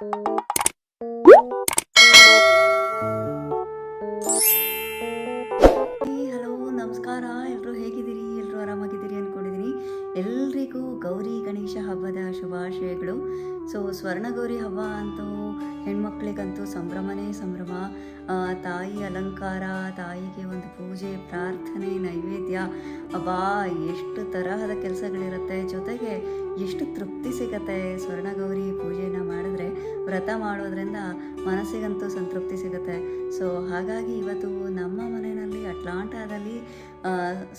Thank you. ಎಲ್ರಿಗೂ ಗೌರಿ ಗಣೇಶ ಹಬ್ಬದ ಶುಭಾಶಯಗಳು. ಸೊ, ಸ್ವರ್ಣಗೌರಿ ಹಬ್ಬ ಅಂತೂ ಹೆಣ್ಮಕ್ಳಿಗಂತೂ ಸಂಭ್ರಮನೇ ಸಂಭ್ರಮ. ತಾಯಿ ಅಲಂಕಾರ, ತಾಯಿಗೆ ಒಂದು ಪೂಜೆ, ಪ್ರಾರ್ಥನೆ, ನೈವೇದ್ಯ. ಅಬ್ಬಾ, ಎಷ್ಟು ತರಹದ ಕೆಲಸಗಳಿರುತ್ತೆ. ಜೊತೆಗೆ ಎಷ್ಟು ತೃಪ್ತಿ ಸಿಗತ್ತೆ ಸ್ವರ್ಣಗೌರಿ ಪೂಜೆನ ಮಾಡಿದ್ರೆ, ವ್ರತ ಮಾಡೋದ್ರಿಂದ ಮನಸ್ಸಿಗಂತೂ ಸಂತೃಪ್ತಿ ಸಿಗುತ್ತೆ. ಸೊ ಹಾಗಾಗಿ ಇವತ್ತು ನಮ್ಮ ಮನೆಯಲ್ಲಿ ಅಟ್ಲಾಂಟಾದಲ್ಲಿ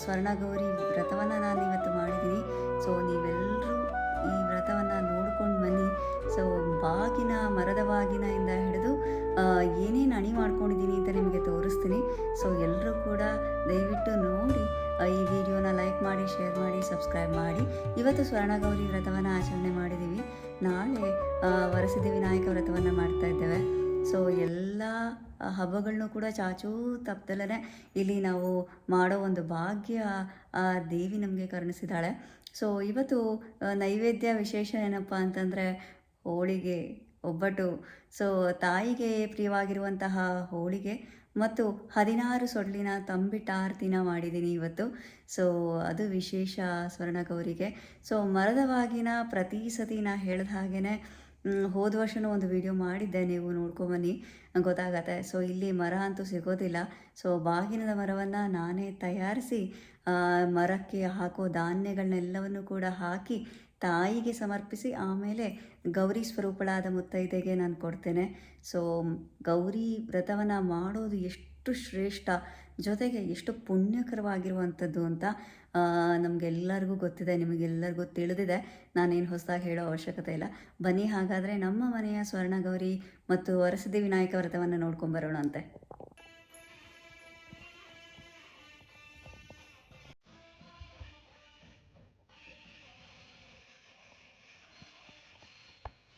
ಸ್ವರ್ಣಗೌರಿ ವ್ರತವನ್ನು ನಾನು ಇವತ್ತು ಮಾಡಿದ್ದೀನಿ. ಸೊ ನೀವೆಲ್ಲರೂ ಈ ವ್ರತವನ್ನು ನೋಡ್ಕೊಂಡು ಬನ್ನಿ. ಸೊ ಬಾಗಿನ ಮರದ ಬಾಗಿನಿಂದ ಹಿಡಿದು ಏನೇನು ಅಣಿ ಮಾಡ್ಕೊಂಡಿದ್ದೀನಿ ಅಂತ ನಿಮಗೆ ತೋರಿಸ್ತೀನಿ. ಸೊ ಎಲ್ಲರೂ ಕೂಡ ದಯವಿಟ್ಟು ನೋಡಿ ಈ ವಿಡಿಯೋನ ಲೈಕ್ ಮಾಡಿ ಶೇರ್ ಮಾಡಿ ಸಬ್ಸ್ಕ್ರೈಬ್ ಮಾಡಿ. ಇವತ್ತು ಸ್ವರ್ಣಗೌರಿ ವ್ರತವನ್ನು ಆಚರಣೆ ಮಾಡಿದ್ದೀವಿ ನಾಳೆ ವರಸಿದ್ಧಿ ವಿನಾಯಕ ವ್ರತವನ್ನು ಮಾಡ್ತಾ ಇದ್ದೇವೆ. ಸೊ ಎಲ್ಲ ಹಬ್ಬಗಳನ್ನೂ ಕೂಡ ಚಾಚೂ ತಪ್ಪದಲ್ಲೇ ಇಲ್ಲಿ ನಾವು ಮಾಡೋ ಒಂದು ಭಾಗ್ಯ ದೇವಿ ನಮಗೆ ಕರುಣಿಸಿದ್ದಾಳೆ. ಸೊ ಇವತ್ತು ನೈವೇದ್ಯ ವಿಶೇಷ ಏನಪ್ಪ ಅಂತಂದರೆ ಹೋಳಿಗೆ, ಒಬ್ಬಟ್ಟು. ಸೊ ತಾಯಿಗೆ ಪ್ರಿಯವಾಗಿರುವಂತಹ ಹೋಳಿಗೆ ಮತ್ತು ಹದಿನಾರು ಸೊಳ್ಳಿನ ತಂಬಿಟಾರ್ತಿನ ಮಾಡಿದ್ದೀನಿ ಇವತ್ತು. ಸೊ ಅದು ವಿಶೇಷ ಸ್ವರ್ಣಗೌರಿಗೆ. ಸೊ ಮರದ ಬಾಗಿನ ಪ್ರತಿ ಸತಿ ನಾ ಹೇಳಿದ ಹಾಗೇ ಹೋದ ವರ್ಷನೂ ಒಂದು ವಿಡಿಯೋ ಮಾಡಿದ್ದೆ, ನೀವು ನೋಡ್ಕೊಬನ್ನಿ ಗೊತ್ತಾಗತ್ತೆ. ಸೊ ಇಲ್ಲಿ ಮರ ಅಂತೂ ಸಿಗೋದಿಲ್ಲ. ಸೊ ಬಾಗಿನದ ಮರವನ್ನು ನಾನೇ ತಯಾರಿಸಿ ಮರಕ್ಕೆ ಹಾಕೋ ಧಾನ್ಯಗಳನ್ನೆಲ್ಲವನ್ನು ಕೂಡ ಹಾಕಿ ತಾಯಿಗೆ ಸಮರ್ಪಿಸಿ ಆಮೇಲೆ ಗೌರಿ ಸ್ವರೂಪಳಾದ ಮುತ್ತೈದೆಗೆ ನಾನು ಕೊಡ್ತೇನೆ. ಸೊ ಗೌರಿ ವ್ರತವನ್ನು ಮಾಡೋದು ಎಷ್ಟು ಶ್ರೇಷ್ಠ, ಜೊತೆಗೆ ಎಷ್ಟು ಪುಣ್ಯಕರವಾಗಿರುವಂಥದ್ದು ಅಂತ ನಮಗೆಲ್ಲರಿಗೂ ಗೊತ್ತಿದೆ, ನಿಮಗೆಲ್ಲರಿಗೂ ತಿಳಿದಿದೆ. ನಾನೇನು ಹೊಸದಾಗಿ ಹೇಳೋ ಅವಶ್ಯಕತೆ ಇಲ್ಲ. ಬನ್ನಿ, ಹಾಗಾದರೆ ನಮ್ಮ ಮನೆಯ ಸ್ವರ್ಣಗೌರಿ ಮತ್ತು ಅರಸದಿ ವಿನಾಯಕ ವ್ರತವನ್ನು ನೋಡ್ಕೊಂಬರೋಣ ಅಂತೆ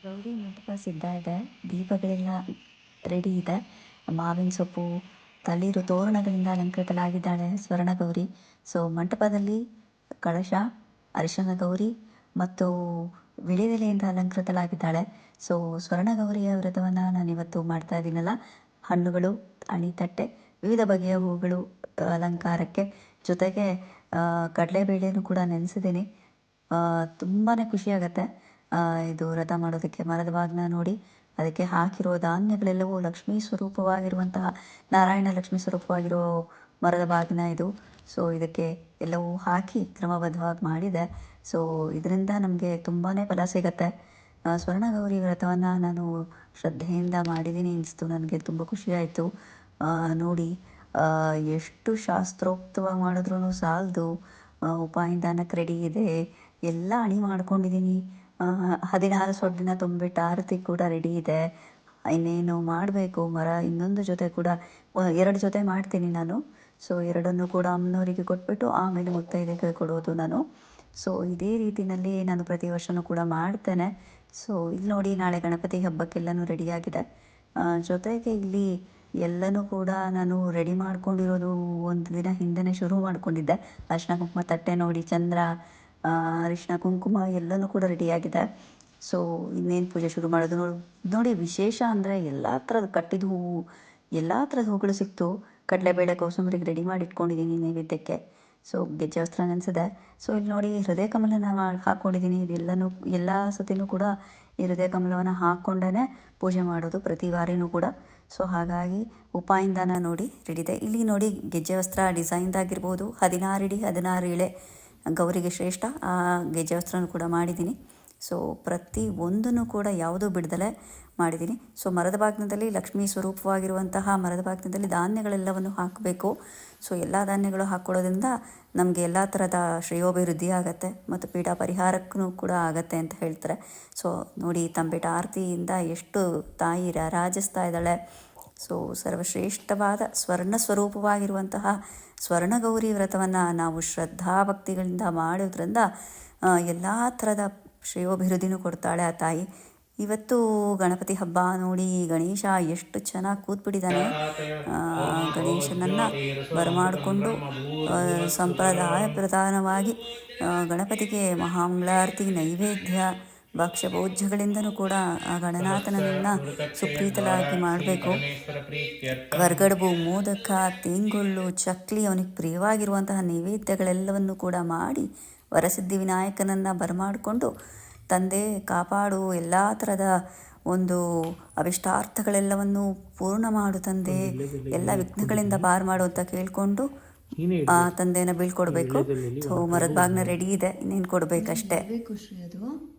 ಗೌರಿ ಮಂಟಪ ಸಿದ್ಧ ಇದೆ. ದೀಪಗಳೆಲ್ಲ ರೆಡಿ ಇದೆ. ಮಾವಿನ ಸೊಪ್ಪು, ತಳಿರು ತೋರಣಗಳಿಂದ ಅಲಂಕೃತಳಾಗಿದ್ದಾಳೆ ಸ್ವರ್ಣಗೌರಿ. ಸೊ ಮಂಟಪದಲ್ಲಿ ಕಳಶ ಅರಿಶಿನ ಗೌರಿ ಮತ್ತು ವಿಳೆದೆಲೆಯಿಂದ ಅಲಂಕೃತಳಾಗಿದ್ದಾಳೆ. ಸೊ ಸ್ವರ್ಣ ಗೌರಿಯ ವ್ರತವನ್ನು ನಾನಿವತ್ತು ಮಾಡ್ತಾ ಇದ್ದೀನಲ್ಲ. ಹಣ್ಣುಗಳು, ಅಣಿತಟ್ಟೆ, ವಿವಿಧ ಬಗೆಯ ಹೂಗಳು ಅಲಂಕಾರಕ್ಕೆ ಜೊತೆಗೆ ಕಡಲೆಬೇಳೆನೂ ಕೂಡ ನೆನೆಸಿದ್ದೀನಿ. ತುಂಬಾ ಖುಷಿಯಾಗತ್ತೆ. ಇದು ವ್ರತ ಮಾಡೋದಕ್ಕೆ ಮರದ ಬಾಗಿನ ನೋಡಿ ಅದಕ್ಕೆ ಹಾಕಿರೋ ಧಾನ್ಯಗಳೆಲ್ಲವೂ ಲಕ್ಷ್ಮೀ ಸ್ವರೂಪವಾಗಿರುವಂತಹ ನಾರಾಯಣ ಲಕ್ಷ್ಮೀ ಸ್ವರೂಪವಾಗಿರೋ ಮರದ ಬಾಗಿನ ಇದು. ಸೊ ಇದಕ್ಕೆ ಎಲ್ಲವೂ ಹಾಕಿ ಕ್ರಮಬದ್ಧವಾಗಿ ಮಾಡಿದೆ. ಸೊ ಇದರಿಂದ ನಮಗೆ ತುಂಬಾ ಫಲ ಸಿಗತ್ತೆ. ಸ್ವರ್ಣಗೌರಿ ವ್ರತವನ್ನು ನಾನು ಶ್ರದ್ಧೆಯಿಂದ ಮಾಡಿದ್ದೀನಿ ಅನಿಸ್ತು. ನನಗೆ ತುಂಬ ಖುಷಿಯಾಯಿತು ನೋಡಿ ಎಷ್ಟು ಶಾಸ್ತ್ರೋಕ್ತವಾಗಿ ಮಾಡಿದ್ರೂ ಸಾಲದು. ಉಪಾಯಿಂದಾನಕ್ಕೆ ರೆಡಿ ಇದೆ. ಎಲ್ಲ ಅಣಿ ಮಾಡ್ಕೊಂಡಿದ್ದೀನಿ. ಹದಿನಾರು ಸೊಡ್ಡಿನ ತುಂಬಿಟ್ಟ ಆರತಿ ಕೂಡ ರೆಡಿ ಇದೆ. ಇನ್ನೇನು ಮಾಡಬೇಕು? ಮರ ಇನ್ನೊಂದು ಜೊತೆ ಕೂಡ ಎರಡು ಜೊತೆ ಮಾಡ್ತೀನಿ ನಾನು. ಸೊ ಎರಡನ್ನು ಕೂಡ ಅಮ್ಮನವರಿಗೆ ಕೊಟ್ಬಿಟ್ಟು ಆಮೇಲೆ ಮುತ್ತೈದೆಗೆ ಕೊಡೋದು ನಾನು. ಸೊ ಇದೇ ರೀತಿಯಲ್ಲಿ ನಾನು ಪ್ರತಿ ವರ್ಷವೂ ಕೂಡ ಮಾಡ್ತೇನೆ. ಸೊ ಇಲ್ಲಿ ನೋಡಿ ನಾಳೆ ಗಣಪತಿ ಹಬ್ಬಕ್ಕೆಲ್ಲನೂ ರೆಡಿಯಾಗಿದೆ ಜೊತೆಗೆ ಇಲ್ಲಿ ಎಲ್ಲನೂ ಕೂಡ ನಾನು ರೆಡಿ ಮಾಡ್ಕೊಂಡಿರೋದು ಒಂದು ದಿನ ಹಿಂದೆನೇ ಶುರು ಮಾಡ್ಕೊಂಡಿದ್ದೆ. ಅರ್ಶಿನ ಕುಂಕುಮ ತಟ್ಟೆ ನೋಡಿ, ಚಂದ್ರ ಆ, ಅರಿಶಿನ ಕುಂಕುಮ ಎಲ್ಲನೂ ಕೂಡ ರೆಡಿಯಾಗಿದೆ ಸೊ ಇನ್ನೇನು ಪೂಜೆ ಶುರು ಮಾಡೋದು ನೋಡಿ. ನೋಡಿ ವಿಶೇಷ ಅಂದರೆ ಎಲ್ಲ ಥರದ ಕಟ್ಟಿದ ಹೂವು ಎಲ್ಲ ಥರದ ಹೂಗಳು ಸಿಕ್ತು. ಕಡಲೆಬೇಳೆ ಕೋಸಂಬರಿಗೆ ರೆಡಿ ಮಾಡಿ ಇಟ್ಕೊಂಡಿದ್ದೀನಿ ನೈವೇದ್ಯಕ್ಕೆ. ಸೊ ಗೆಜ್ಜೆ ವಸ್ತ್ರ ನೆನೆಸಿದೆ. ಸೊ ಇಲ್ಲಿ ನೋಡಿ ಹೃದಯ ಕಮಲನ ಹಾಕ್ಕೊಂಡಿದ್ದೀನಿ ಇದೆಲ್ಲನೂ ಎಲ್ಲ ಸತಿನೂ ಕೂಡ ಈ ಹೃದಯ ಕಮಲವನ್ನು ಹಾಕ್ಕೊಂಡೇ ಪೂಜೆ ಮಾಡೋದು ಪ್ರತಿ ಬಾರಿನೂ ಕೂಡ. ಸೊ ಹಾಗಾಗಿ ಉಪಾಯಿಂದನ ನೋಡಿ ರೆಡಿದೆ ಇಲ್ಲಿ ನೋಡಿ ಗೆಜ್ಜೆ ವಸ್ತ್ರ ಡಿಸೈನ್ದಾಗಿರ್ಬೋದು ಹದಿನಾರು ಇಡಿ ಹದಿನಾರು ಇಳೆ ಗೌರಿಗೆ ಶ್ರೇಷ್ಠ. ಆ ಗೆಜ್ಜೆ ವಸ್ತ್ರನೂ ಕೂಡ ಮಾಡಿದ್ದೀನಿ. ಸೊ ಪ್ರತಿ ಒಂದನ್ನು ಕೂಡ ಯಾವುದೂ ಬಿಡದಲೇ ಮಾಡಿದ್ದೀನಿ. ಸೊ ಮರದ ಭಾಗ್ನದಲ್ಲಿ ಲಕ್ಷ್ಮೀ ಸ್ವರೂಪವಾಗಿರುವಂತಹ ಮರದ ಭಾಗ್ನದಲ್ಲಿ ಧಾನ್ಯಗಳೆಲ್ಲವನ್ನು ಹಾಕಬೇಕು. ಸೊ ಎಲ್ಲ ಧಾನ್ಯಗಳು ಹಾಕ್ಕೊಳ್ಳೋದ್ರಿಂದ ನಮಗೆ ಎಲ್ಲ ಥರದ ಶ್ರೇಯೋಭಿವೃದ್ಧಿ ಆಗುತ್ತೆ ಮತ್ತು ಪೀಠ ಪರಿಹಾರಕ್ಕೂ ಕೂಡ ಆಗತ್ತೆ ಅಂತ ಹೇಳ್ತಾರೆ. ಸೊ ನೋಡಿ, ತಂಬೆಟ ಆರತಿಯಿಂದ ಎಷ್ಟು ತಾಯಿ ರಾಜಿಸ್ತಾ ಇದ್ದಾಳೆ ಸೊ ಸರ್ವಶ್ರೇಷ್ಠವಾದ ಸ್ವರ್ಣ ಸ್ವರೂಪವಾಗಿರುವಂತಹ ಸ್ವರ್ಣಗೌರಿ ವ್ರತವನ್ನು ನಾವು ಶ್ರದ್ಧಾಭಕ್ತಿಗಳಿಂದ ಮಾಡೋದ್ರಿಂದ ಎಲ್ಲ ಥರದ ಶ್ರೇಯೋಭಿವೃದ್ಧಿನೂ ಕೊಡ್ತಾಳೆ ಆ ತಾಯಿ. ಇವತ್ತು ಗಣಪತಿ ಹಬ್ಬ ನೋಡಿ ಗಣೇಶ ಎಷ್ಟು ಚೆನ್ನಾಗಿ ಕೂತ್ಬಿಟ್ಟಿದ್ದಾನೆ. ಗಣೇಶನನ್ನು ಬರಮಾಡಿಕೊಂಡು ಸಂಪ್ರದಾಯ ಪ್ರಧಾನವಾಗಿ ಗಣಪತಿಗೆ ಮಹಾಮಂಗಳಾರತಿ ನೈವೇದ್ಯ ಭಕ್ಷ್ಯ ಭೋಜ್ಯಗಳಿಂದನೂ ಕೂಡ ಆ ಗಣನಾಥನನ್ನ ಸುಪ್ರೀತಲಾಗಿ ಮಾಡಬೇಕು. ಕರ್ಗಡಬು ಮೋದಕ ತೇಂಗುಳ್ಳು ಚಕ್ಲಿ ಅವನಿಗೆ ಪ್ರಿಯವಾಗಿರುವಂತಹ ನೈವೇದ್ಯಗಳೆಲ್ಲವನ್ನು ಕೂಡ ಮಾಡಿ ವರಸಿದ್ಧಿ ವಿನಾಯಕನನ್ನು ಬರಮಾಡಿಕೊಂಡು ತಂದೆ ಕಾಪಾಡು ಎಲ್ಲ ಥರದ ಒಂದು ಅವಿಷ್ಟಾರ್ಥಗಳೆಲ್ಲವನ್ನೂ ಪೂರ್ಣ ಮಾಡು ತಂದೆ. ಎಲ್ಲ ವಿಘ್ನಗಳಿಂದ ಬಾರ್ ಮಾಡು ಅಂತ ಕೇಳಿಕೊಂಡು ಆ ತಂದೆನ ಬೀಳ್ಕೊಡ್ಬೇಕು. ಸೊ ಮರದ ಭಾಗನ ರೆಡಿ ಇದೆ. ಇನ್ನೇನು ಕೊಡ್ಬೇಕಷ್ಟೇ? ಖುಷಿ ಅದು.